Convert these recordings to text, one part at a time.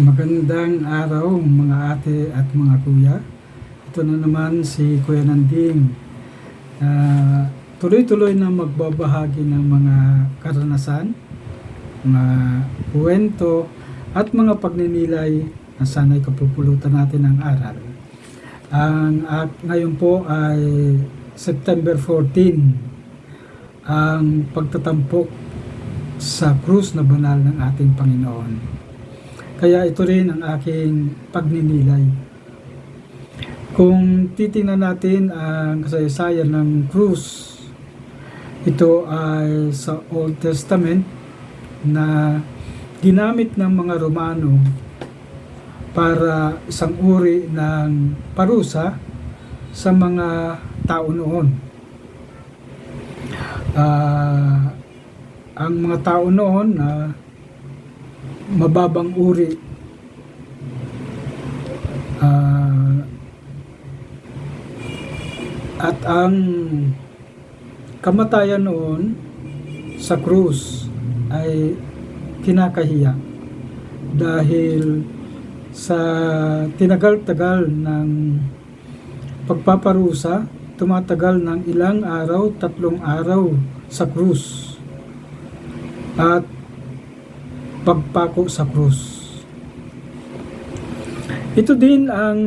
Magandang araw mga ate at mga kuya. Ito na naman si Kuya Nanding. Ah, tuloy-tuloy na magbabahagi ng mga karanasan, mga kwento at mga pagninilay na sana'y kapupulutan natin ng aral. Ang at ngayon po ay September 14 ang pagtatampok sa krus na banal ng ating Panginoon. Kaya ito rin ang aking pagninilay. Kung titingnan natin ang kasaysayan ng krus, ito ay sa Old Testament na ginamit ng mga Romano para isang uri ng parusa sa mga tao noon. Ah, ang mga tao noon na mababang uri. Ah, at ang kamatayan noon sa krus ay kinakahiya dahil sa tinagal-tagal ng pagpaparusa tumatagal ng ilang araw, tatlong araw sa krus. At pagpako sa krus. Ito din ang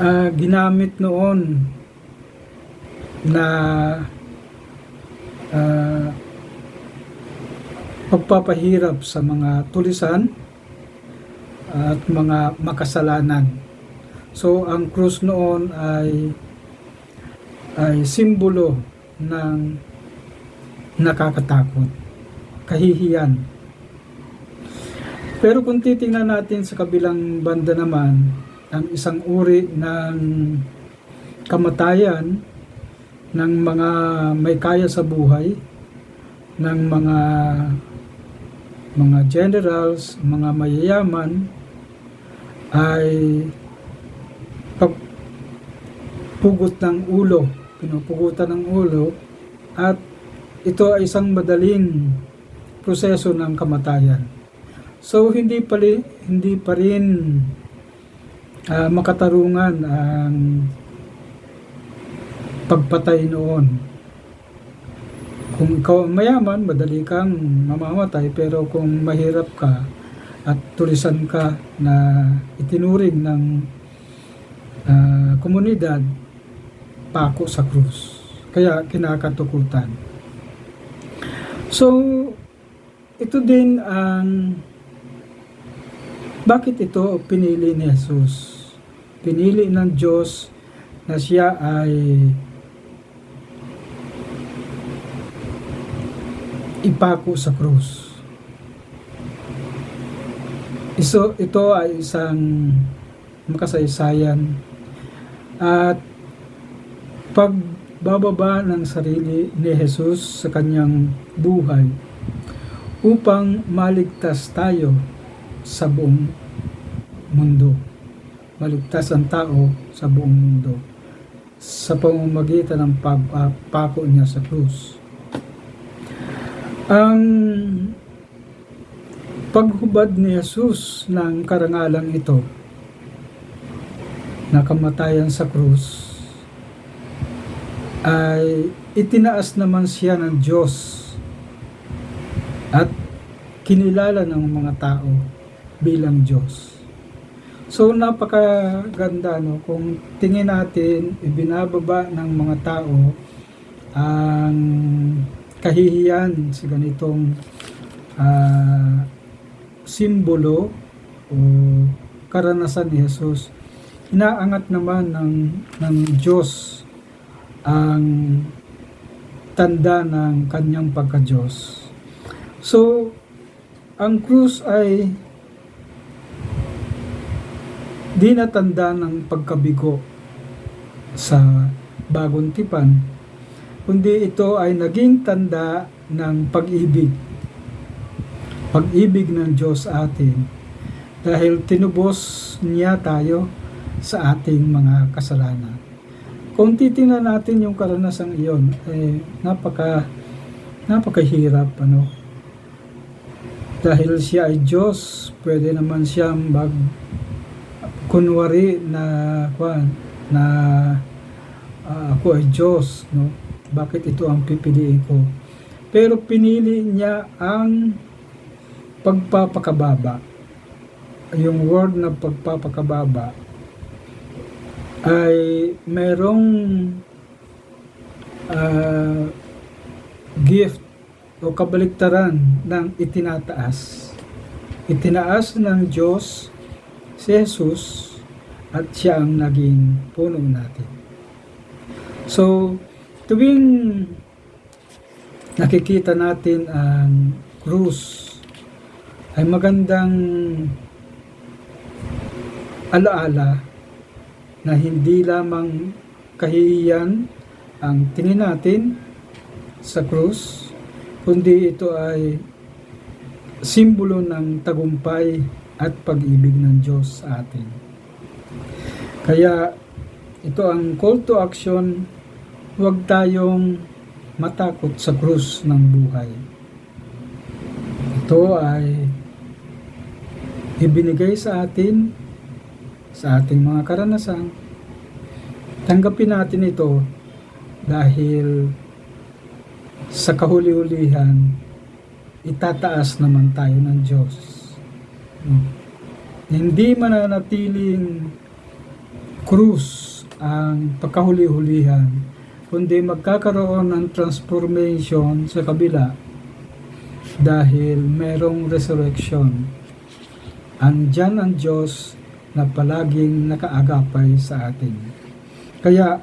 ah, ginamit noon na ah, pagpapahirap sa mga tulisan at mga makasalanan. So ang krus noon ay ay simbolo ng nakakatakot, kahihiyan. Pero kung titingnan natin sa kabilang banda naman, ang isang uri ng kamatayan ng mga may kaya sa buhay, ng mga mga generals, mga mayayaman ay pagpugot ng ulo, pinupugutan ng ulo at ito ay isang madaling proseso ng kamatayan. So hindi pa rin, hindi pa rin ah, makatarungan ang pagpatay noon. Kung ikaw ang mayaman, madali kang mamamatay pero kung mahirap ka at tulisan ka na itinuring ng ah, komunidad, pako sa krus. Kaya kinakatukutan. So, ito din ang bakit ito pinili ni Jesus? Pinili ng Diyos na siya ay ipako sa krus. Iso, ito ay isang makasaysayan at pagbababa ng sarili ni Jesus sa kanyang buhay upang maligtas tayo sa buong mundo. Maligtas ang tao sa buong mundo sa pamamagitan ng pagpako niya sa krus. Ang paghubad ni Jesus ng karangalang ito na kamatayan sa krus ay itinaas naman siya ng Diyos at kinilala ng mga tao bilang Diyos. So napakaganda no kung tingin natin ibinababa ng mga tao ang kahihiyan sa ganitong ah, simbolo o karanasan ni Jesus. Inaangat naman ng ng Diyos ang tanda ng kanyang pagka-Diyos. So, ang krus ay di natanda ng pagkabigo sa bagong tipan, kundi ito ay naging tanda ng pag-ibig. Pag-ibig ng Diyos sa atin dahil tinubos niya tayo sa ating mga kasalanan. Kung titingnan natin yung karanasang iyon, eh, napaka napakahirap ano dahil siya ay Diyos, pwede naman siyang mag kunwari na kwan na ah, ako ay Diyos, no? Bakit ito ang pipiliin ko? Pero pinili niya ang pagpapakababa. Yung word na pagpapakababa ay merong ah, gift o kabaliktaran ng itinataas. Itinaas ng Diyos si Jesus at siya ang naging puno natin. So, tuwing nakikita natin ang krus, ay magandang alaala na hindi lamang kahihiyan ang tingin natin sa krus, kundi ito ay simbolo ng tagumpay at pag-ibig ng Diyos sa atin. Kaya ito ang call to action, huwag tayong matakot sa krus ng buhay. Ito ay ibinigay sa atin sa ating mga karanasan. Tanggapin natin ito dahil sa kahuli-hulihan, itataas naman tayo ng Diyos. No? Hindi mananatiling krus ang pagkahuli-hulihan, kundi magkakaroon ng transformation sa kabila dahil merong resurrection. Andyan ang Diyos na palaging nakaagapay sa atin. Kaya,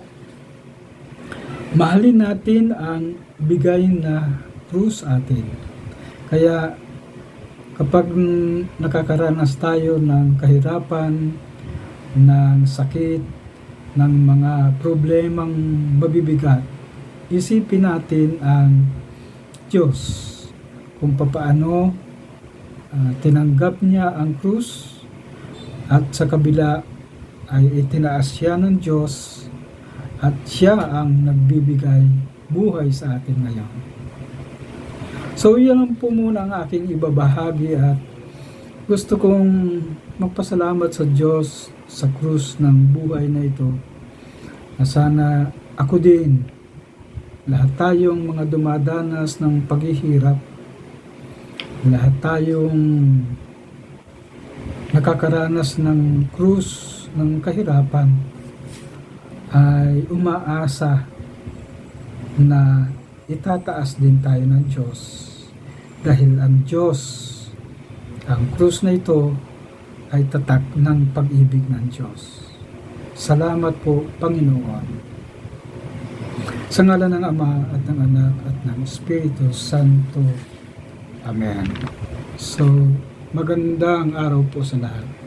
mahalin natin ang bigay na krus atin. Kaya, kapag nakakaranas tayo ng kahirapan, ng sakit, ng mga problemang mabibigat, isipin natin ang Diyos kung papaano ah, tinanggap niya ang krus at sa kabila ay itinaas siya ng Diyos at siya ang nagbibigay buhay sa atin ngayon. So yan po muna ang aking ibabahagi at gusto kong magpasalamat sa Diyos sa krus ng buhay na ito na sana ako din lahat tayong mga dumadanas ng paghihirap lahat tayong nakakaranas ng krus ng kahirapan ay umaasa na itataas din tayo ng Diyos dahil ang Diyos ang krus na ito ay tatak ng pag-ibig ng Diyos. Salamat po, Panginoon. Sa ngalan ng Ama at ng Anak at ng Espiritu Santo. Amen. So, magandang araw po sa lahat.